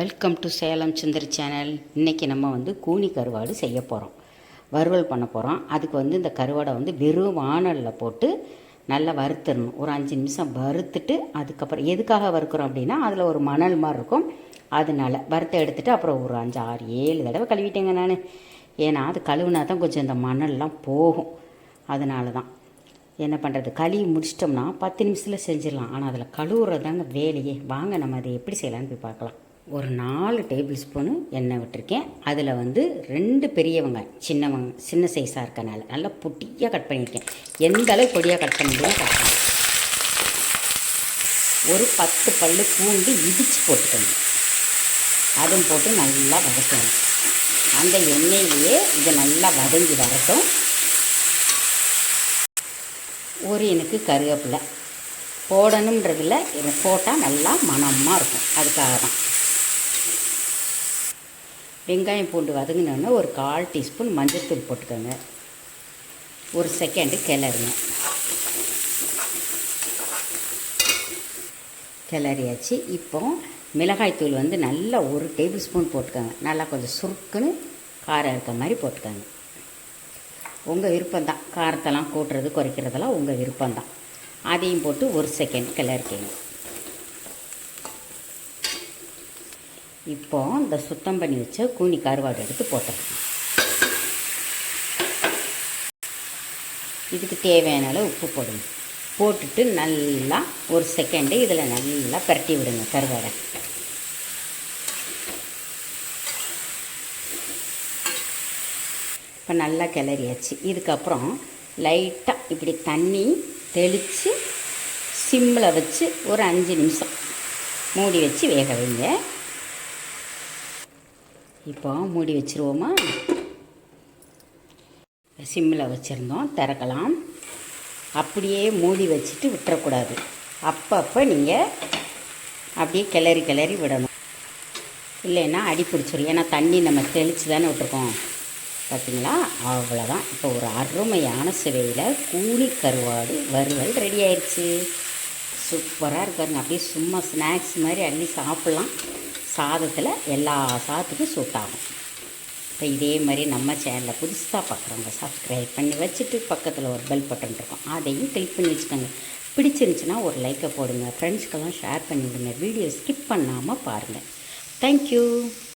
Welcome to Salem Sundari channel இன்றைக்கி நம்ம வந்து கூனி கருவாடு செய்ய போகிறோம் வறுவல் பண்ண போகிறோம் அதுக்கு வந்து இந்த கருவாடை வந்து வெறும் வானலில் போட்டு நல்லா வறுத்துடணும். ஒரு அஞ்சு நிமிஷம் வறுத்துட்டு அதுக்கப்புறம் எதுக்காக வறுக்கிறோம் அப்படின்னா அதில் ஒரு மணல் மாதிரி இருக்கும். அதனால வறுத்த எடுத்துட்டு அப்புறம் ஒரு அஞ்சு ஆறு ஏழு தடவை கழுவிட்டேங்க நான். ஏன்னா அது கழுவுனா தான் கொஞ்சம் இந்த மணல்லாம் போகும். அதனால தான் என்ன பண்ணுறது கழுவி முடிச்சிட்டோம்னா பத்து நிமிஷத்தில் செஞ்சிடலாம். ஆனால் அதில் கழுவுறது தாங்க வேலையே. வாங்க நம்ம அதை எப்படி செய்யலான்னு போய் பார்க்கலாம். ஒரு நாலு டேபிள் ஸ்பூனு எண்ணெய் விட்டுருக்கேன். அதில் வந்து ரெண்டு பெரிய வெங்காயம். சின்ன வெங்க சின்ன சைஸாக இருக்கனால. நல்லா பொட்டியாக கட் பண்ணியிருக்கேன். எந்த அளவு பொடியாக கட் பண்ண கட் பண்ணி. ஒரு பத்து பல்லு பூண்டு இடித்து போட்டுக்கணும் அதுவும் போட்டு நல்லா வதக்கணும். அந்த எண்ணெயிலேயே இதை நல்லா வதங்கி வரட்டும். ஒரு எனக்கு கருவேப்பிலை. போடணுன்றதில் எனக்கு போட்டால் நல்லா மணமாக இருக்கும். அதுக்காக தான். வெங்காயம் பூண்டு வதங்கினோடனே ஒரு கால் டீஸ்பூன் மஞ்சள்தூள் போட்டுக்கோங்க. ஒரு செகண்டு கிளறுங்க. கிளறியாச்சு. இப்போ மிளகாய்த்தூள் வந்து நல்லா ஒரு டேபிள் ஸ்பூன் போட்டுக்கோங்க. நல்லா கொஞ்சம் சுருக்குன்னு காரம் இருக்க மாதிரி போட்டுக்கோங்க. உங்கள் விருப்பம்தான். காரத்தெல்லாம் கூட்டுறது குறைக்கிறதெல்லாம் உங்கள் விருப்பம்தான். அதையும் போட்டு ஒரு செகண்ட் கிளறிக்கங்க இப்போ இந்த சுத்தம் பண்ணி வச்ச கூனி கருவாடு எடுத்து போட்டுருக்கோம் இதுக்கு தேவையான அளவு உப்பு போடுங்க. போட்டுட்டு நல்லா ஒரு செகண்டு இதில் நல்லா பிரட்டி விடுங்க கருவாடை. இப்போ நல்லா கிளறியாச்சு. இதுக்கப்புறம் லைட்டாக இப்படி தண்ணி தெளித்து சிம்மில் வச்சு ஒரு அஞ்சு நிமிஷம் மூடி வச்சு வேக வைங்க. இப்போ மூடி வச்சுருவோமா? சிம்மில் வச்சுருந்தோம் திறக்கலாம். அப்படியே மூடி வச்சுட்டு விட்டுறக்கூடாது. அப்பப்போ நீங்கள் அப்படியே கிளறி கிளறி விடணும். இல்லைன்னா அடி பிடிச்சிடும் ஏன்னா தண்ணி நம்ம தெளித்து தானே விட்டுருக்கோம். பார்த்தீங்களா அவ்வளோதான் இப்போ ஒரு அருமையான சுவையில் கூலி கருவாடு வறுவல் ரெடி ஆயிடுச்சு சூப்பராக இருக்காருங்க அப்படியே சும்மா ஸ்நாக்ஸ் மாதிரி அள்ளி சாப்பிட்லாம். சாதத்தில் எல்லா சாதத்துக்கும் சூட் ஆகும். இப்போ இதே மாதிரி நம்ம சேனலில் புதுசாக பார்க்குறவங்க சப்ஸ்கிரைப் பண்ணி வச்சுட்டு பக்கத்தில் ஒரு பெல் பட்டன் இருக்கும். அதையும் கிளிக் பண்ணி வச்சுக்கோங்க. பிடிச்சிருந்துச்சுன்னா ஒரு லைக்கை போடுங்க. ஃப்ரெண்ட்ஸ்க்கெல்லாம் ஷேர் பண்ணி விடுங்க வீடியோ ஸ்கிப் பண்ணாமல் பாருங்கள் தேங்க்யூ